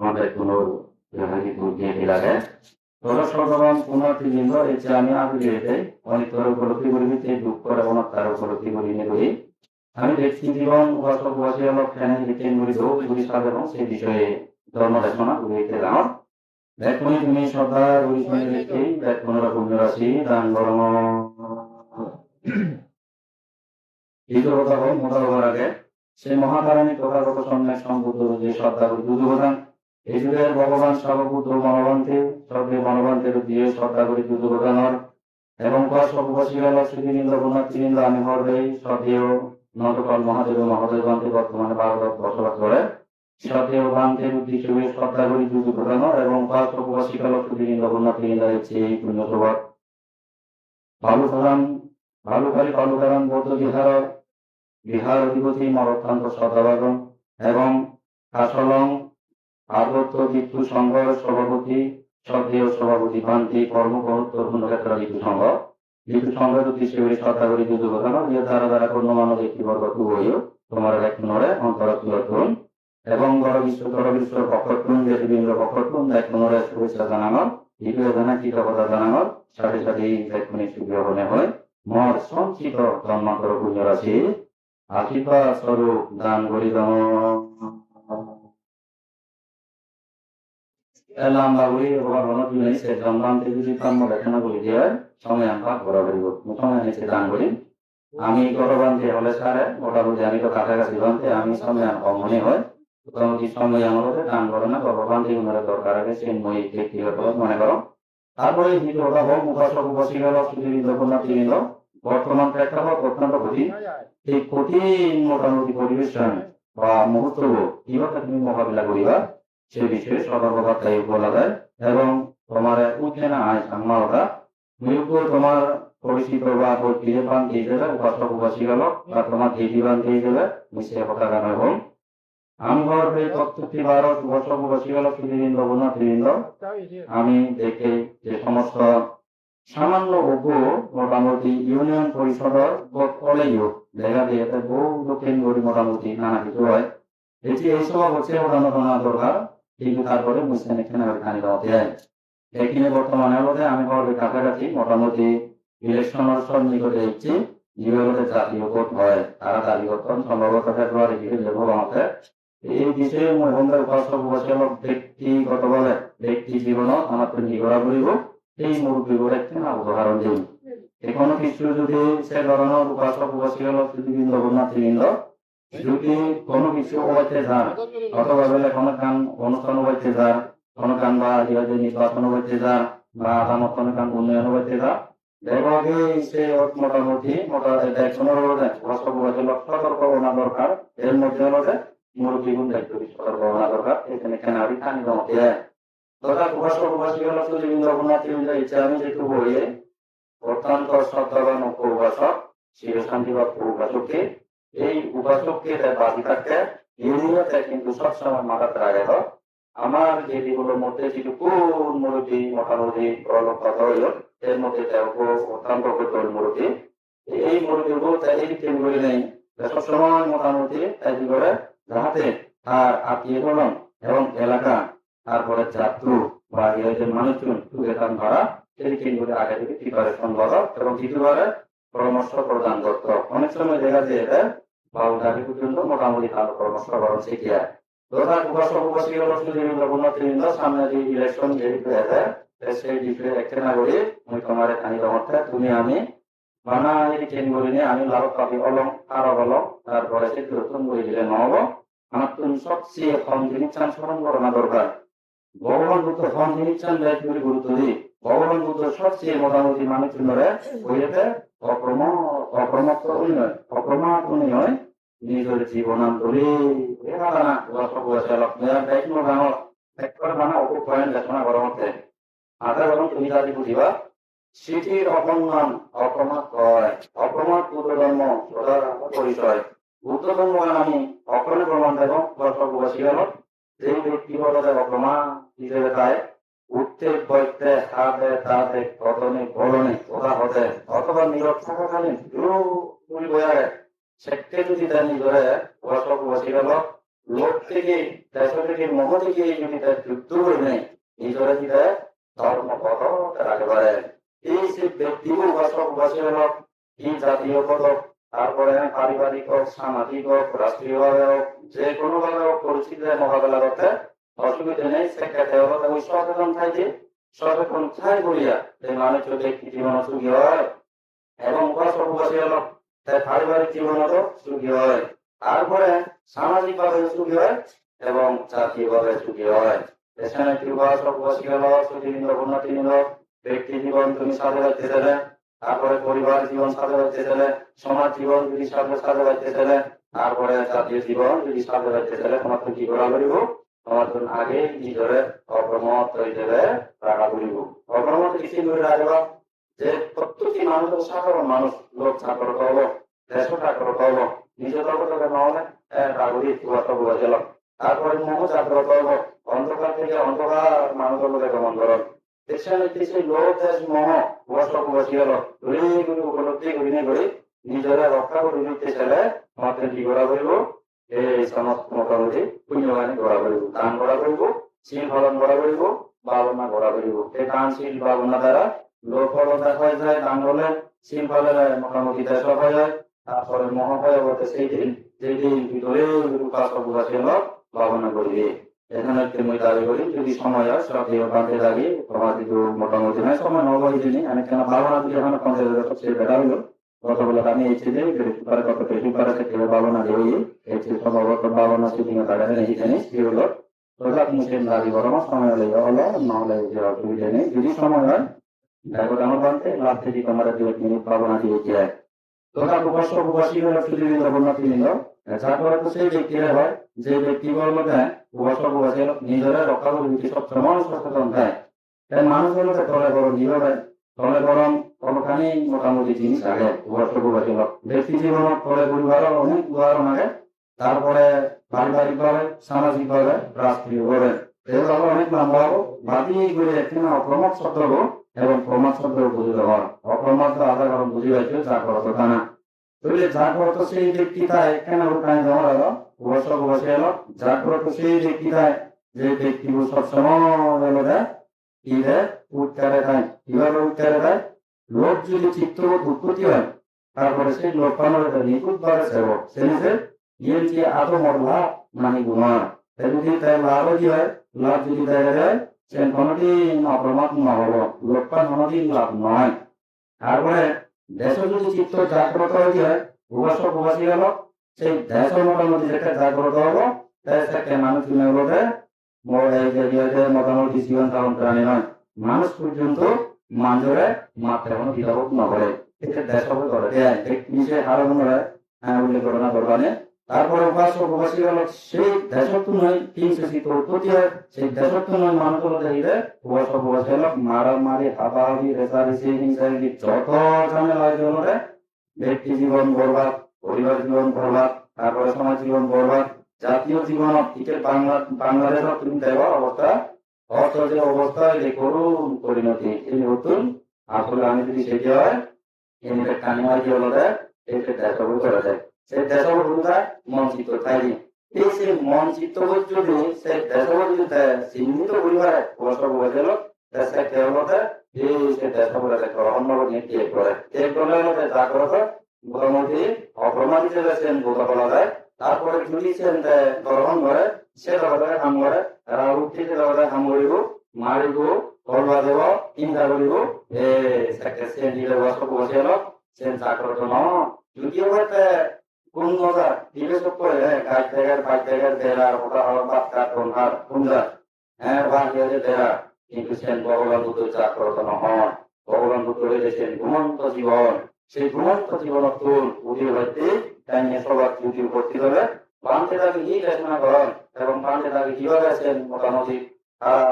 আমাদের কোনো দিয়ে লাগে দর্শকগণ পুনর্বৃন্দ এই যে আমি আগে যেতে অনেকতর উপলব্ধি করিবি যে দুঃখ এবং তার উপলব্ধি করি নেবই আমি ব্যক্তি জীবন উপাসক উপাসী অলপ ফ্যান রিটেন করি দৌ গুলি সাধ এবং সেই বিষয়ে ধর্ম দেশনা করিতে গাঁৱত দেখুনি তুমি সদা গুলি শুনি লিখি দেখুনৰ পুণ্য ৰাশি দান গৰম এইটো কথা হ'ল মোটা মহাকারণী যে শ্রদ্ধা এই যুগের ভগবান সর্ববুদ্ধ মনোবন্তে, সর্বে মনোবন্তের দিয়ে শ্রদ্ধা করি দুর্যোধনর এবং সর্ববাসী হল শ্রীবৃন্দ গুণাত্রীবৃন্দ আমি হরবে শ্রদ্ধেয় নটকল মহাদেব মহাদেব বান্তে বর্তমানে ভারত বসবাস করে। শ্রদ্ধেয় বান্তের উদ্দেশ্য শ্রদ্ধা করি দুর্যোধনর এবং সর্ববাসী হল শ্রীবৃন্দ গুণাত্রীবৃন্দ হচ্ছে এই পুণ্য সভা ভালুকারাম ভালুকালী ভালুকারাম বৌদ্ধ বিহার বিহার অধিপতি মরত্তান্ত সদাবাগম এবং কাসলং পার্বত্য বিদ্যু সংঘর সভাপতি সক্রিয় সভাপতি ভান্তি কর্মকর তরুণ ক্ষেত্র বিদ্যু সংঘ। বিদ্যু সংঘের উদ্দেশ্যে করে করি যুদ্ধ ঘটনা ইয়ে দ্বারা দ্বারা কোনো মানব ব্যক্তিবর্গ তু হইও তোমার এক নরে অন্তর তুলতুন এবং বড় বিশ্ব বড় বিশ্ব পক্ষটুন যে বিভিন্ন পক্ষটুন এক নরে শুভেচ্ছা জানানোর দ্বিতীয় জানা, কৃতজ্ঞতা জানানোর সাথে সাথে ব্যাকুণী সুগ্রহণে হয়। মর সঞ্চিত জন্মান্তর পুণ্য রাশি আশীর্বাদ স্বরূপ দান করিল লেখনা করি দিয়ে সময় আমরা করা করিব, সময় নিচে দান করি। আমি গরবান্তে হলে সারে মোটামুটি আমি তো কাছাকাছি বানতে, আমি সময় অমনে হয়। মোটামুটি সময় আমার হতে দান করে না গরবান্তে উনারা দরকার আগে সে মই ব্যক্তিগত মনে করো। তারপরে ওটা হোক, উপাসক উপাসী গেল সুযোগ জগন্নাথ গেল বর্তমান প্রেক্ষাপট অত্যন্ত কঠিন এই কঠিন মোটামুটি পরিবেশন বা মুহূর্ত কীভাবে তুমি মোকাবিলা করিবা? সে বিষয়ে সতর্কবার্তায় বলা যায়। এবং তোমার উঠে না আয় সাংমালটা মৃত্যু তোমার পরিচিত বা দিয়ে দেবে উপাসক বা তোমার দিয়ে দেবে মিশে কথা আমি ভাবে তত্ত্বটি উপাসক আমি দেখে যে সমস্ত সামান্য অজ্ঞ মোটামুটি ইউনিয়ন পরিষদর কলেজও দেখা দিয়ে বহু দক্ষিণ গড়ি মোটামুটি নানা কিছু হয়। এটি এই সব হচ্ছে দরকার কিন্তু তারপরে মুসলিম এখানে খানি দেওয়াতে যায়। এখানে বর্তমানে হলে আমি ভাবে কাছাকাছি মোটামুটি ইলেকশনের সব নিকটে এসেছি যেভাবে জাতীয় ভোট হয়, তারা দাবি করতেন সম্ভবত ফেব্রুয়ারি দিকে লেখক আমাকে, এই বিষয়ে মহিলাদের উপাসক উপাসক ব্যক্তিগত বলে ব্যক্তি জীবনত আমার তো নিগড়া করিব এই মুরব্বীগুলো একটি না উদাহরণ দিন এখনও কিছু যদি সে ধরনের উপাসক উপাসী হল পৃথিবীন্দ গুণাথীবৃন্দ যদি কোনো কিছু হইতে যান অথবা বলে কোনো কান অনুষ্ঠান হইতে যান কোনো কান বা নির্বাচন হইতে যান বা আদালত কোনো কান উন্নয়ন হইতে যান দেখবে সে মোটামুটি মোটা দেখনের মধ্যে উপাসক উপাসী সতর্ক হওয়া দরকার। এর মধ্যে হলে মুরব্বী গুণ দায়িত্ব সতর্ক হওয়া দরকার। এখানে কেনারি খানি জমাতে তথা উপাসক উপাসী হল পৃথিবীন্দ গুণাথীবৃন্দ ইচ্ছা, আমি যেটু বইয়ে অত্যন্ত শ্রদ্ধাবান উপাসক চিরশান্তি বা উপাসককে এই উপাসককে বাজি থাকতে ইউনিয়তে কিন্তু সবসময় মাথাতে রাখে আমার যেগুলোর মধ্যে যেটু কোন মুরব্বী মোটামুটি প্রলোক কথা হইল এর মধ্যে অত্যন্ত কঠোর মুরব্বী। এই মুরব্বী এই তিন করে নেই সবসময় মোটামুটি তাই কি করে? যাহাতে তার আত্মীয় বলন এবং এলাকা, তারপরে যাত্রু বা মানুষজন বেতন ধরা সেই তিনগুলি আগে থেকে কি প্রিপারেশন বলো এবং দ্বিতীয়বারে পরামর্শ প্রদান করতো। অনেক সময় দেখা যায় এটা বাউন্ডারি পর্যন্ত মোটামুটি ভালো পরামর্শ করা শিখে যায় তথা উপাসক উপাসী হল সুযোগ উন্নতিবৃন্দ সামনে তুমি আমি আমি তারপরে ভগবান বুদ্ধ গুরুত্ব দিই। ভগবান বুদ্ধ সবচেয়ে মোটামুটি মানুষ ধরে বইয়েতে অক্রম অক্রমত্ব উন্নয় অক্রমাত উন্নয় নিজের জীবনান্তরে উপাসক উপাসক মেয়ার দায়িত্ব একবাৰ মানে অকু পয়েন্ট লেখনা কৰা মতে আধা গৰম তুমি জাতি বুজিবা চিঠিৰ অসন্মান অক্ৰমাত কয়। অক্ৰমাত বুদ্ধ পৰিচয় বুদ্ধ ধৰ্ম আমি অক্ৰমে প্ৰমাণ দেব উপাসীগণত যে ব্যক্তিগত অক্ৰমা হিসেবে তাই উঠতে বইতে হাতে তাতে কতনে বলনে ওরা হতে, অথবা নীরব থাকাকালীন জোর বয়ারে সেক্ষে যদি তার নিজরে উপাসক উপাসী গেল লোক থেকে, দেশ থেকে, মোহ থেকে যদি তার যুক্ত করে নেয়, নিজরে দিতে ধর্ম কত রাখতে পারে। এই যে ব্যক্তিগত উপাসক উপাসী হল এই জাতীয় পদক তারপরে পারিবারিক হোক, সামাজিক হোক রাষ্ট্রীয় ভাবে হোক, যে কোনো ভাবে হোক, পরিস্থিতিতে মোকাবেলা করতে অসুবিধা নেই, সেক্ষেত্রে হলো ওই সচেতন থাকবে সচেতন থাই বলিয়া এই মানুষ ব্যক্তি জীবন সুখী হয় এবং উপাসী হলো তাই পারিবারিক জীবনও সুখী হয়, তারপরে সামাজিক ভাবে সুখী হয় এবং জাতীয় ভাবে সুখী হয়। এখানে কি উপাসক উপাসী হলো সুখীবৃন্দ উন্নতি নিল ব্যক্তি জীবন তুমি সাথে রাখতে চাইলে, তারপরে পরিবার জীবন সাথে রাখতে চাইলে, সমাজ জীবন যদি সাথে সাথে রাখতে চাইলে, তারপরে জাতীয় জীবন যদি সাথে রাখতে চাইলে তোমার তো কি করা করিব তো আগে নিজরে অপ্রমত হয়ে যাবে রাখা করিব। অপ্রমত কিছু করে রাখবা যে প্রত্যেকটি মানুষ সাধারণ মানুষ, লোক ছাত্র হব দেশ ছাত্র হব নিজের জগতে নহলে রাগুরি তুয়াত বুঝাল তারপরে মোহ জাগ্রত হব অন্ধকার থেকে অন্ধকার মানুষের মধ্যে গমন করো। দেশে দেশে লোক, দেশ মোহ বস্ত বসি ঘুরি ঘুরি উপলব্ধি ঘুরি নে ঘুরি নিজেরা রক্ষা করে নিতে চাইলে আমাদের কি করা এই সমস্ত মোটামুটি পুণ্যবাণী করা করিব। দান করা করিব শিল ফলন করা করিব, বাবনা করা করিব। এই দান শিল বাবনা দ্বারা লোক ফলন দেখা যায়, দান হলে শিল ফলে মোটামুটি দেশ হয়ে যায়। তারপরে মহাভয় বলতে সেই দিন, যেই দিন ভিতরে উপাস উপাসীন ভাবনা করিবে। এখানে তুমি দাবি করি, যদি সময় হয়, সব দিয়ে বাঁধতে তোমার কিন্তু মোটামুটি নয় সময় এই দিনই আমি কেন ভাবনা দিয়ে এখানে পঞ্চাশ হাজার সবচেয়ে হইল। বলে আমি ছেলে পেপারে কত পেপারে থেকে ভাবনা দিয়ে এই ছিল সম্ভবত ভাবনা শুটিং এ কাটালে এই জিনিস কি হলো তোরা মুসলিম দাবি না সময় হলে হলো, নহলে যে অসুবিধা নেই। যদি সময় হয়, দেখো আমার বানতে লাভ থেকে তোমার দু এক মিনিট ভাবনা দিয়ে যায় তোমরা উপাস্য উপাসী হলে পৃথিবীর অবনতি নিল তারপরে তো সেই ব্যক্তিরা হয়, যে ব্যক্তিগুলোর মধ্যে উপাস্য উপাসী নিজেরা রক্ষা করে দিতে সবসময় সচেতন থাকে তাই মানুষগুলোকে তলে গরম জীবনে তলে গরম কোনখানি মোটামুটি জিনিস আগে উপাসী লোক। ব্যক্তি জীবন তলে পরিবার অনেক উদাহরণ আগে তারপরে পারিবারিক ভাবে সামাজিক ভাবে রাষ্ট্রীয় ভাবে এগুলো অনেক লম্বা হব বাদি করে একটি না অপ্রমত শব্দ হব এবং প্রমাদ শব্দ বুঝে দেওয়া অপ্রমাদ তো আধা কারণ বুঝে পাইছে যা করো তো না। তাহলে জাগ্রত সেই ব্যক্তি তাই কেন ওখানে জমা হলো বসে বসে এলো জাগ্রত সেই ব্যক্তি তাই যে ব্যক্তি সবসময় দেয়, কি দেয় উচ্চারে দেয় কীভাবে উচ্চারে দেয় লোক যদি চিত্তবোধ উৎপত্তি হয়, তারপরে সেই লোক পানোর নিখুঁত ভাবে সেবক, সে নিজে ইয়ে যে আদৌ মরলা মানে গুণা। তাই যদি তাই লাভও কি হয়, লাভ যদি দেখা যায়, সে কোনোদিন অপ্রমাদ নহব লোকপান কোনোদিন লাভ নয়। তারপরে দেশ যদি চিত্ত জাগ্রত হয়ে যায় উপাসক উপাসী হলো, সেই দেশ মোটামুটি যেটা জাগ্রত হলো, তাই সেটা মানুষ জীবন ধারণ প্রাণী নয়? মানুষ পর্যন্ত মাঞ্জরে মাত্রা কোনো দ্বিধাবোধ না করে। এটা করে। উল্লেখ হয়। হিংসা যত ব্যক্তি জীবন বরবাদ, পরিবার জীবন বরবাদ, তারপরে সমাজ জীবন বরবাদ, জাতীয় জীবন বাংলা বাংলাদেশের তুমি অবস্থা। অর্থ যে অবস্থা যে করুন পরিণতি এই নতুন আসলে আমি যদি সেটি হয় এমনি কানি হয় যে হলো এই দেশ করা যায়। সেই দেশবন্ধুরা মঞ্চিত তাই এই সে মঞ্চিত যদি, সে দেশবন্ধু চিহ্নিত পরিবারে বসব বসেল সে কেবলতে এই সে দেশবন্ধে গ্রহণ নিয়ে ত্যাগ করে ত্যাগ করলে মধ্যে জাগ্রত ধর্মটি অপ্রমাদ হিসেবে সে বোধ করা যায়। তারপরে যদি সে গ্রহণ করে সে লগতে কাম করে উঠি সে লগতে কাম কৰিব মাৰিব কৰবা যাব চিন্তা কৰিব এই সে নিজে বসব বসেল সে জাগ্রত ন যদিও হয়তো কোন মজা জিজ্ঞেস করে গাছ জায়গার বাইক জায়গার দেরা, ওটা হলো বাচ্চা কোনহার কুন্দা হ্যাঁ ভাঙিয়ে দেরা, কিন্তু সেন ভগবান বুদ্ধ জাগ্রত নহয় ভগবান বুদ্ধ হয়েছেন ঘুমন্ত জীবন। সেই ঘুমন্ত জীবন তুল বুঝি হইতে তাই নিয়ে সবার যদি উপস্থিত হবে। বাঁধতে তাকে কি দেশনা করেন এবং বাঁধতে তাকে কীভাবে আছেন মোটামুটি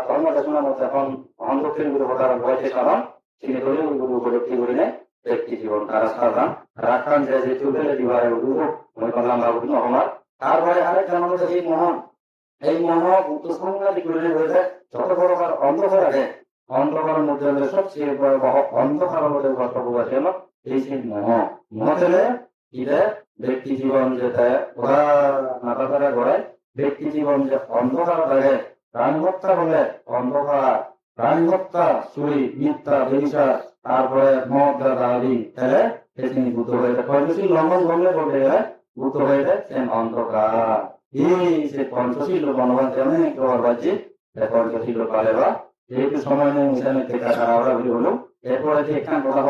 ধর্ম দেশনার মধ্যে এখন অন্ধক্ষণ গুরু প্রধান হয়েছে কারণ তিনি ধরে গুরু উপলব্ধি করে নেয় ব্যক্তি জীবন, তারা সাধারণ রাখান যে যে চুলে দিবারে উঠবো মই করলাম বাবু নহমার তারপরে আরেক জন্ম এই মোহন, এই মোহ সংগ্রামী করে হয়েছে যত বড় কার অন্ধকার আছে, অন্ধকারের মধ্যে সবচেয়ে বড় অন্ধকারের মধ্যে বসবাস ছিল এই সেই মোহ মোহ ছেলে ইলে ব্যক্তি জীবন যেটা ওরা নাটা তারা গড়ায় ব্যক্তি জীবন যে অন্ধকার থাকে প্রাণী হত্যা হলে অন্ধকার প্রাণী হত্যা চুরি মিথ্যা ব্যবসা তারপরে মদ, দাদি তাহলে তিনি ভূত হয়ে যায়। পঞ্চশীল লঙ্ঘন করলে বলতে গেলে ভূত হয়ে যায় সে অন্ধকার। এই সে পঞ্চশীল বনবান তেমন একটু বাজি পঞ্চশীল পালে বা যেহেতু সময় নেই মিশনের থেকে তারা বলি হলো, এরপরে যে এখান কথা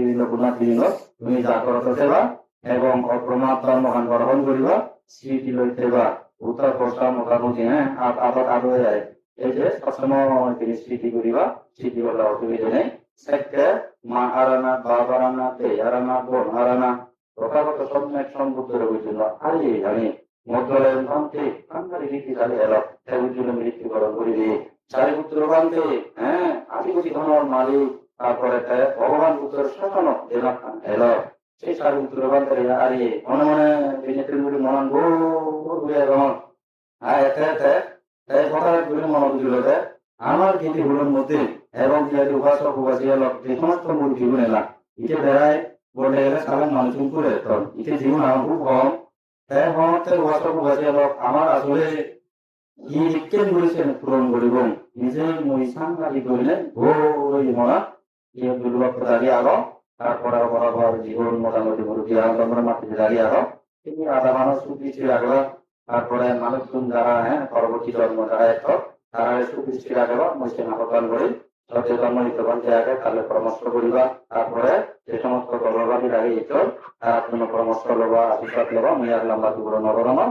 বিভিন্ন তুমি জাগ্রত সেবা এবং অপ্রমাদ ধর্মগান গ্রহণ করিবা, স্মৃতি লইতে বা উত্তর পশ্চিম মোটামুটি হ্যাঁ? আপ আবার আরও যায়। এই যে সবসময় তিনি স্মৃতি করিবা, স্মৃতি বলে অসুবিধা নেই। সেকে মা হারানা বাবা হারানা তে হারানা বোন হারানা প্রকারগত সম্যক সম্বুদ্ধ রয়েছিল আরে জানি মধ্যলয়ের মন্ত্রে কান্দারি রীতি তাহলে এলো সে উজ্জ্বল মৃত্যুবরণ করিবে চারি পুত্র বান্ধে হ্যাঁ? আদি কোটি ধনর মালিক। তারপরে ভগবান পুত্রের এলো। সেই বান্ধে আরে মনে মনে বিজেপির গুলি মনন গো ঘুরে এবং হ্যাঁ এতে এতে এই কথা গুলি মনে বুঝলো যে আমার কিন্তু হুলোর মধ্যে এবং যে উপাসক উপাসী হলো, যে সমস্ত মূল জীবন এলাম ইকে বেড়ায় বলে গেলে সাধারণ মানুষ করে তখন ইকে জীবন আমার খুব কম তাই মতে উপাসক উপাসী হলো, আমার আসলে ই কেন বলেছেন পূরণ করিব নিজে মই সাংঘাতিক করিলেন ওই মনা ইয়ে দুর্লভ দাঁড়িয়ে আলো। তারপরে বরাবর জীবন মোটামুটি মুরুকি আনন্দ মাটিতে দাঁড়িয়ে আলো তিনি আধা মানুষ সুদৃষ্টি রাখল তারপরে মানুষজন যারা হ্যাঁ পরবর্তী জন্ম যারা এক তারা সুদৃষ্টি রাখবা মুসে নাপকান করি। সচেতন হিতবান জায়গায় তাহলে পরামর্শ করিবা। তারপরে যে সমস্ত গর্ভবাদী রাখি ইতর তার জন্য পরামর্শ লবা, আশীর্বাদ লবা মিয়ার লম্বা দুপুর নবরমা।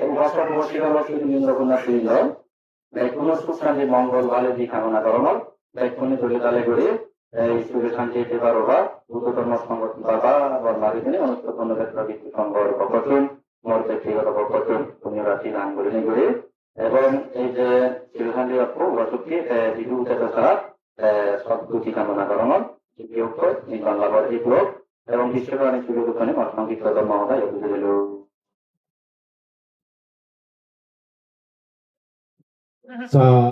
এবং ভাষা বসি হল সুন্দরকুন্না তুইল কোন সুখ শান্তি মঙ্গল ভালো দি, কামনা করমল ব্যাকুনি ধরে তালে করে এই সুখে শান্তি দিতে পারো বা ভূতধর্ম সংগঠন বাবা বা মারিদিনে অনুষ্ঠ কোনো ক্ষেত্র ভিত্তি সংগ্রহ পক্ষচুন মোর ব্যক্তিগত পক্ষচুন তুমি রাশি দান করে নি করে এবং এই যে শিলখান্তি অর্থ বসুকি বিহু উঠেছে সারা সদ্গুতি কামনা করমল বিয়োগ বাংলা বর্জিত এবং বিশ্বকারণী সুযোগ উত্থানে অসংখ্য মহোদয় বুঝে দিল 자,